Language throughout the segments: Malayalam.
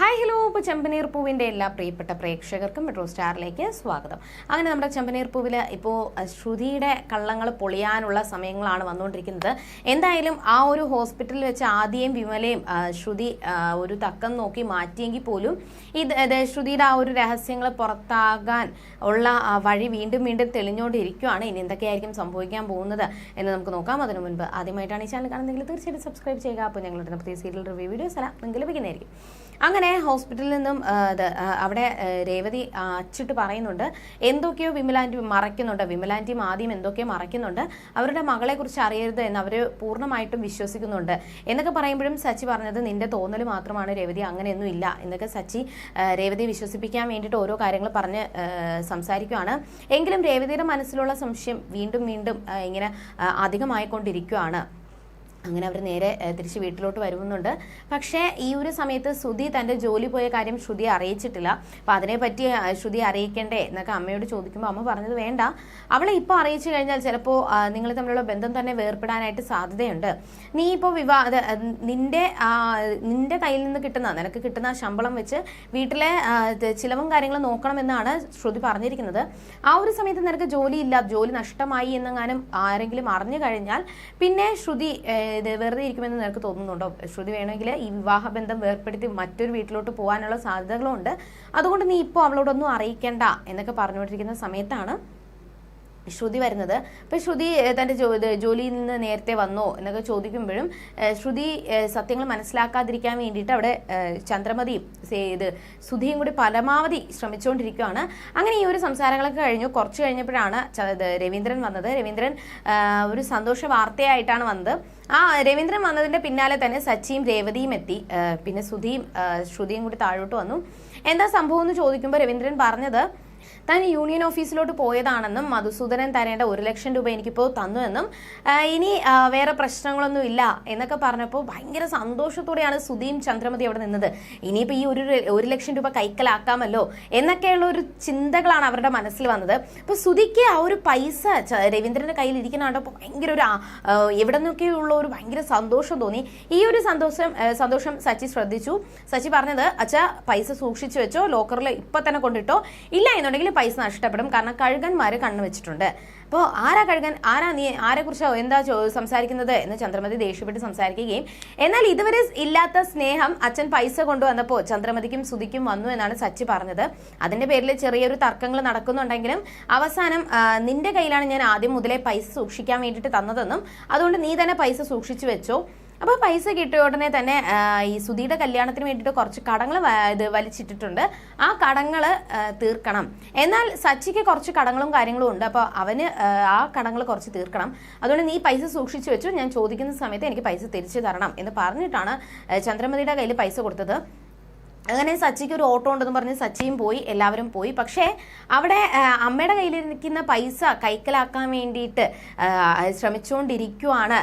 ഹായ് ഹലോ ഇപ്പോൾ ചെമ്പനീർ പൂവിന്റെ എല്ലാ പ്രിയപ്പെട്ട പ്രേക്ഷകർക്കും മെട്രോ സ്റ്റാറിലേക്ക് സ്വാഗതം. അങ്ങനെ നമ്മുടെ ചെമ്പനീർ പൂവിൽ ഇപ്പോൾ ശ്രുതിയുടെ കള്ളങ്ങൾ പൊളിയാനുള്ള സമയങ്ങളാണ് വന്നുകൊണ്ടിരിക്കുന്നത്. എന്തായാലും ആ ഒരു ഹോസ്പിറ്റലിൽ വെച്ച് ആദ്യം വിമലയും ശ്രുതി ഒരു തക്കം നോക്കി മാറ്റിയെങ്കിൽ പോലും ഇത് ശ്രുതിയുടെ ആ ഒരു രഹസ്യങ്ങൾ പുറത്താകാൻ ഉള്ള വഴി വീണ്ടും വീണ്ടും തെളിഞ്ഞുകൊണ്ടിരിക്കുകയാണ് ഇനി എന്തൊക്കെയായിരിക്കും സംഭവിക്കാൻ പോകുന്നത് എന്ന് നമുക്ക് നോക്കാം. അതിനു മുൻപ് ആദ്യമായിട്ടാണ് ഈ ചാനൽ കാണുന്നതെങ്കിൽ തീർച്ചയായിട്ടും സബ്സ്ക്രൈബ് ചെയ്യുക. അപ്പോൾ ഞങ്ങളുടെ പുതിയ സീരിയൽ റിവ്യൂ വീഡിയോസ് എല്ലാം നിങ്ങൾക്ക് ലഭിക്കുന്നതായിരിക്കും. അങ്ങനെ ഹോസ്പിറ്റലിൽ നിന്നും അവിടെ രേവതി അച്ചിട്ട് പറയുന്നുണ്ട് എന്തൊക്കെയോ വിമലാന്റി മറയ്ക്കുന്നുണ്ട്. വിമലാന്റിയും ആദ്യം എന്തൊക്കെയോ മറയ്ക്കുന്നുണ്ട്. അവരുടെ മകളെ കുറിച്ച് അറിയരുത് എന്ന് അവർ പൂർണമായിട്ടും വിശ്വസിക്കുന്നുണ്ട്. എന്നൊക്കെ പറയുമ്പോഴും സച്ചി പറഞ്ഞത് നിന്റെ തോന്നൽ മാത്രമാണ് രേവതി അങ്ങനെയൊന്നും ഇല്ല. എന്നൊക്കെ സച്ചി രേവതി വിശ്വസിപ്പിക്കാൻ വേണ്ടിയിട്ട് ഓരോ കാര്യങ്ങൾ പറഞ്ഞ് സംസാരിക്കുകയാണ് എങ്കിലും രേവതിയുടെ മനസ്സിലുള്ള സംശയം വീണ്ടും വീണ്ടും ഇങ്ങനെ അധികമായിക്കൊണ്ടിരിക്കുകയാണ് അങ്ങനെ അവർ നേരെ തിരിച്ച് വീട്ടിലോട്ട് വരുന്നുണ്ട്. പക്ഷേ ഈ ഒരു സമയത്ത് ശ്രുതി തന്റെ ജോലി പോയ കാര്യം ശ്രുതി അറിയിച്ചിട്ടില്ല. അപ്പോൾ അതിനെപ്പറ്റി ശ്രുതി അറിയിക്കണ്ടേ എന്നൊക്കെ അമ്മയോട് ചോദിക്കുമ്പോൾ അമ്മ പറഞ്ഞത് വേണ്ട. അവളെ ഇപ്പോൾ അറിയിച്ചു കഴിഞ്ഞാൽ ചിലപ്പോൾ നിങ്ങൾ തമ്മിലുള്ള ബന്ധം തന്നെ വേർപ്പെടാനായിട്ട് സാധ്യതയുണ്ട്. നീ ഇപ്പോൾ വിവാ അത്, അത് നിന്റെ നിന്റെ കയ്യിൽ നിന്ന് കിട്ടുന്ന നിനക്ക് കിട്ടുന്ന ശമ്പളം വെച്ച് വീട്ടിലെ ചിലവും കാര്യങ്ങളും നോക്കണമെന്നാണ് ശ്രുതി പറഞ്ഞിരിക്കുന്നത്. ആ ഒരു സമയത്ത് നിനക്ക് ജോലിയില്ല ജോലി നഷ്ടമായി എന്നെങ്ങാനും ആരെങ്കിലും അറിഞ്ഞു കഴിഞ്ഞാൽ പിന്നെ ശ്രുതി ഇത് വെറുതെ ഇരിക്കുമെന്ന് നിനക്ക് തോന്നുന്നുണ്ടോ? ശ്രുതി വേണമെങ്കിൽ ഈ വിവാഹബന്ധം വേർപ്പെടുത്തി മറ്റൊരു വീട്ടിലോട്ട് പോകാനുള്ള സാധ്യതകളുണ്ട്. അതുകൊണ്ട് നീ ഇപ്പോൾ അവളോടൊന്നും അറിയിക്കണ്ട എന്നൊക്കെ പറഞ്ഞുകൊണ്ടിരിക്കുന്ന സമയത്താണ് ശ്രുതി വരുന്നത്. അപ്പം ശ്രുതി തന്റെ ജോലിയിൽ നിന്ന് നേരത്തെ വന്നോ എന്നൊക്കെ ചോദിക്കുമ്പോഴും ശ്രുതി സത്യങ്ങൾ മനസ്സിലാക്കാതിരിക്കാൻ വേണ്ടിയിട്ട് അവിടെ ചന്ദ്രമതിയും ഇത് സുധിയും കൂടി പരമാവധി ശ്രമിച്ചുകൊണ്ടിരിക്കുകയാണ് അങ്ങനെ ഈ ഒരു സംസാരങ്ങളൊക്കെ കഴിഞ്ഞു. കുറച്ച് കഴിഞ്ഞപ്പോഴാണ് രവീന്ദ്രൻ വന്നത്. രവീന്ദ്രൻ ഒരു സന്തോഷ വാർത്തയായിട്ടാണ് വന്നത്. ആ രവീന്ദ്രൻ വന്നതിന്റെ പിന്നാലെ തന്നെ സച്ചിയും രേവതിയും എത്തി. പിന്നെ സുധിയും ശ്രുതിയും കൂടി താഴോട്ട് വന്നു. എന്താ സംഭവം എന്ന് ചോദിക്കുമ്പോൾ രവീന്ദ്രൻ പറഞ്ഞത് താൻ യൂണിയൻ ഓഫീസിലോട്ട് പോയതാണെന്നും മധുസൂദനൻ തരേണ്ട ഒരു ലക്ഷം രൂപ എനിക്കിപ്പോൾ തന്നു എന്നും ഇനി വേറെ പ്രശ്നങ്ങളൊന്നും ഇല്ല എന്നൊക്കെ പറഞ്ഞപ്പോൾ ഭയങ്കര സന്തോഷത്തോടെയാണ് സുധീം ചന്ദ്രമതി അവിടെ നിന്നത്. ഇനിയിപ്പോൾ ഈ ഒരു ഒരു ലക്ഷം രൂപ കൈക്കലാക്കാമല്ലോ എന്നൊക്കെയുള്ള ഒരു ചിന്തകളാണ് അവരുടെ മനസ്സിൽ വന്നത്. അപ്പോൾ സുധിക്ക് ആ ഒരു പൈസ രവീന്ദ്രന്റെ കയ്യിൽ ഇരിക്കുന്ന കണ്ടപ്പോൾ ഭയങ്കര ഒരു എവിടെ നിന്നൊക്കെയുള്ള ഒരു ഭയങ്കര സന്തോഷം തോന്നി. ഈ ഒരു സന്തോഷം സന്തോഷം സച്ചി ശ്രദ്ധിച്ചു. സച്ചി പറഞ്ഞത് അച്ഛാ പൈസ സൂക്ഷിച്ചു വെച്ചോ ലോക്കറിൽ ഇപ്പം തന്നെ കൊണ്ടിട്ടോ. ഇല്ല എന്നുണ്ടെങ്കിൽ പൈസ നഷ്ടപ്പെടും. കാരണം കഴുകന്മാര് കണ്ണു വെച്ചിട്ടുണ്ട്. അപ്പോൾ ആരാ കഴുകൻ? ആരാ നീ? ആരെ കുറിച്ച് എന്താ സംസാരിക്കുന്നത്? എന്ന് ചന്ദ്രമതി ദേഷ്യപ്പെട്ട് സംസാരിക്കുകയും എന്നാൽ ഇതുവരെ ഇല്ലാത്ത സ്നേഹം അച്ഛൻ പൈസ കൊണ്ടുവന്നപ്പോൾ ചന്ദ്രമതിക്കും സുതിക്കും വന്നു എന്നാണ് സച്ചി പറഞ്ഞത്. അതിന്റെ പേരിൽ ചെറിയൊരു തർക്കങ്ങൾ നടക്കുന്നുണ്ടെങ്കിലും അവസാനം നിന്റെ കയ്യിലാണ് ഞാൻ ആദ്യം മുതലേ പൈസ സൂക്ഷിക്കാൻ വേണ്ടിയിട്ട് തന്നതെന്നും അതുകൊണ്ട് നീ തന്നെ പൈസ സൂക്ഷിച്ചു വെച്ചോ. അപ്പോൾ പൈസ കിട്ടിയ ഉടനെ തന്നെ ഈ സുധിയുടെ കല്യാണത്തിന് വേണ്ടിയിട്ട് കുറച്ച് കടങ്ങൾ ഇത് വലിച്ചിട്ടിട്ടുണ്ട്. ആ കടങ്ങൾ തീർക്കണം. എന്നാൽ സച്ചിക്ക് കുറച്ച് കടങ്ങളും കാര്യങ്ങളും ഉണ്ട്. അപ്പോൾ അവന് ആ, കടങ്ങൾ കുറച്ച് തീർക്കണം. അതുകൊണ്ട് നീ പൈസ സൂക്ഷിച്ചു വെച്ചു. ഞാൻ ചോദിക്കുന്ന സമയത്ത് എനിക്ക് പൈസ തിരിച്ചു തരണം എന്ന് പറഞ്ഞിട്ടാണ് ചന്ദ്രമതിയുടെ കയ്യിൽ പൈസ കൊടുത്തത്. അങ്ങനെ സച്ചിക്ക് ഒരു ഓട്ടോ ഉണ്ടെന്ന് പറഞ്ഞ് സച്ചിയും പോയി എല്ലാവരും പോയി. പക്ഷേ അവിടെ അമ്മയുടെ കയ്യിലിരിക്കുന്ന പൈസ കൈക്കലാക്കാൻ വേണ്ടിയിട്ട് ശ്രമിച്ചുകൊണ്ടിരിക്കുവാണ്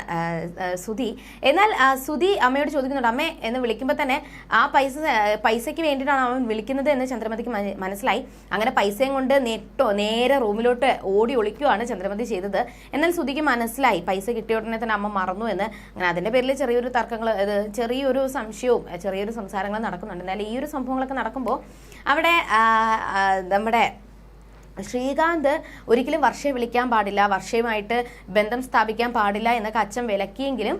സുധി. എന്നാൽ സുധി അമ്മയോട് ചോദിക്കുന്നുണ്ട് അമ്മേ എന്ന് വിളിക്കുമ്പോൾ തന്നെ ആ പൈസ പൈസയ്ക്ക് വേണ്ടിയിട്ടാണ് അവൻ വിളിക്കുന്നത് എന്ന് ചന്ദ്രമതിക്ക് മനസ്സിലായി. അങ്ങനെ പൈസയും കൊണ്ട് നെട്ടോ നേരെ റൂമിലോട്ട് ഓടി ഒളിക്കുവാണ് ചന്ദ്രമതി ചെയ്തത്. എന്നാൽ സുധിക്ക് മനസ്സിലായി പൈസ കിട്ടിയ ഉടനെ തന്നെ അമ്മ മറന്നു എന്ന്. അങ്ങനെ അതിന്റെ പേരിൽ ചെറിയൊരു തർക്കങ്ങൾ ചെറിയൊരു സംശയവും ചെറിയൊരു സംസാരങ്ങളും നടക്കുന്നുണ്ട്. എന്നാൽ ഈ ഒരു സംഭവങ്ങളൊക്കെ നടക്കുമ്പോൾ അവിടെ നമ്മുടെ ശ്രീകാന്ത് ഒരിക്കലും വർഷയെ വിളിക്കാൻ പാടില്ല വർഷയുമായിട്ട് ബന്ധം സ്ഥാപിക്കാൻ പാടില്ല എന്നൊക്കെ അച്ഛൻ വിലക്കിയെങ്കിലും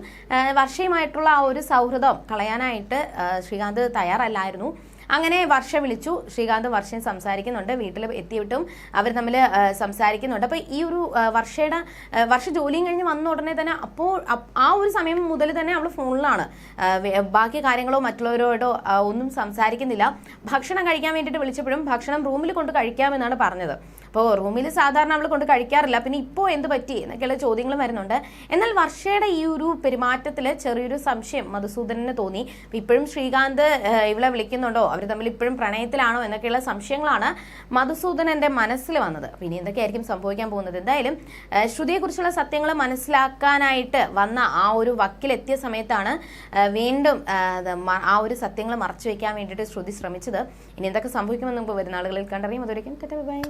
വർഷയുമായിട്ടുള്ള ആ ഒരു സൗഹൃദം കളയാനായിട്ട് ശ്രീകാന്ത് തയ്യാറല്ലായിരുന്നു. അങ്ങനെ വർഷ വിളിച്ചു. ശ്രീകാന്ത് വർഷം സംസാരിക്കുന്നുണ്ട്. വീട്ടിൽ എത്തിയിട്ടും അവർ തമ്മിൽ സംസാരിക്കുന്നുണ്ട്. അപ്പോൾ ഈ ഒരു വർഷയുടെ വർഷ ജോലിയും കഴിഞ്ഞ് വന്ന ഉടനെ തന്നെ അപ്പോൾ ആ ഒരു സമയം മുതൽ തന്നെ അവൾ ഫോണിലാണ്. ബാക്കി കാര്യങ്ങളോ മറ്റുള്ളവരോടോ ഒന്നും സംസാരിക്കുന്നില്ല. ഭക്ഷണം കഴിക്കാൻ വേണ്ടിയിട്ട് വിളിച്ചപ്പോഴും ഭക്ഷണം റൂമിൽ കൊണ്ട് കഴിക്കാമെന്നാണ് പറഞ്ഞത്. അപ്പോൾ റൂമിൽ സാധാരണ അവൾ കൊണ്ട് കഴിക്കാറില്ല. പിന്നെ ഇപ്പോൾ എന്ത് പറ്റി എന്നൊക്കെയുള്ള ചോദ്യങ്ങൾ വരുന്നുണ്ട്. എന്നാൽ വർഷയുടെ ഈ ഒരു പെരുമാറ്റത്തിൽ ചെറിയൊരു സംശയം മധുസൂദനന് തോന്നി. ഇപ്പോഴും ശ്രീകാന്ത് ഇവളെ വിളിക്കുന്നുണ്ടോ? അവർ തമ്മിൽ ഇപ്പോഴും പ്രണയത്തിലാണോ എന്നൊക്കെയുള്ള സംശയങ്ങളാണ് മധുസൂദനന്റെ മനസ്സിൽ വന്നത്. പിന്നെ എന്തൊക്കെയായിരിക്കും സംഭവിക്കാൻ പോകുന്നത്? എന്തായാലും ശ്രുതിയെക്കുറിച്ചുള്ള സത്യങ്ങൾ മനസ്സിലാക്കാനായിട്ട് വന്ന ആ ഒരു വക്കിലെത്തിയ സമയത്താണ് വീണ്ടും ആ ഒരു സത്യങ്ങൾ മറച്ചു വെക്കാൻ വേണ്ടിയിട്ട് ശ്രുതി ശ്രമിച്ചത്. ഇനി എന്തൊക്കെ സംഭവിക്കുമെന്ന് നമുക്ക് വരുന്ന ആളുകളിൽ കണ്ടറിയും അതൊരിക്കും ബൈ.